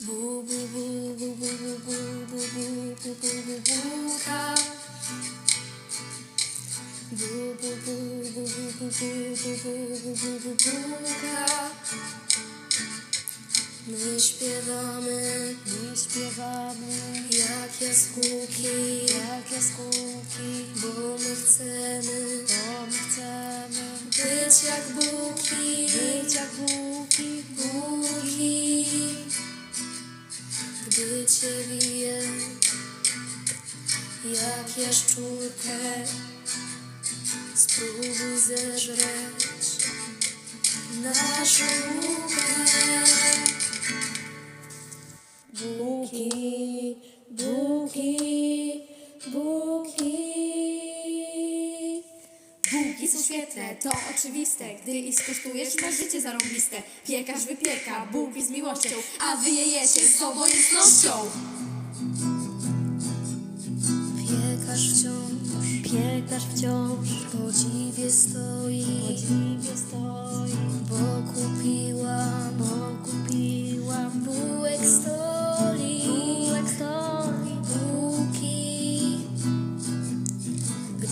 Bu, bu, bu, bu, bu, bu, bu, bu, bu, bu, bu, bu, bułka. Bu, bu, bu, bu, bu, bu, bu, bu, bu, bu, bu, bułka. My śpiewamy, my śpiewamy jak jaskółki, jak jaskółki, bo my chcemy, bo my chcemy być jak buki, być jak buki, обличчя віє, як ящурка, спробуй зажреш нашу буки, буки, буки. Są świetne, to oczywiste Gdy ich skosztujesz, masz życie zarąbiste. Piekarz wypieka, bułki z miłością A wy je jecie z obojętnością. Piekarz wciąż, piekarz wciąż podziwie stoi, podziwie stoi,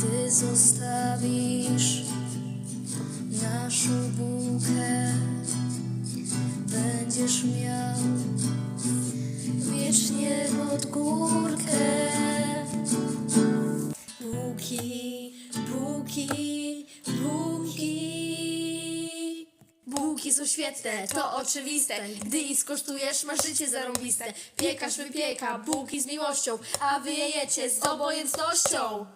Gdy zostawisz naszą bułkę, będziesz miał wiecznie pod górkę. Bułki, bułki, bułki. Bułki są świetne, to oczywiste Gdy ich skosztujesz, masz życie zarąbiste Piekarz wypieka, bułki z miłością A wy je jecie z obojętnością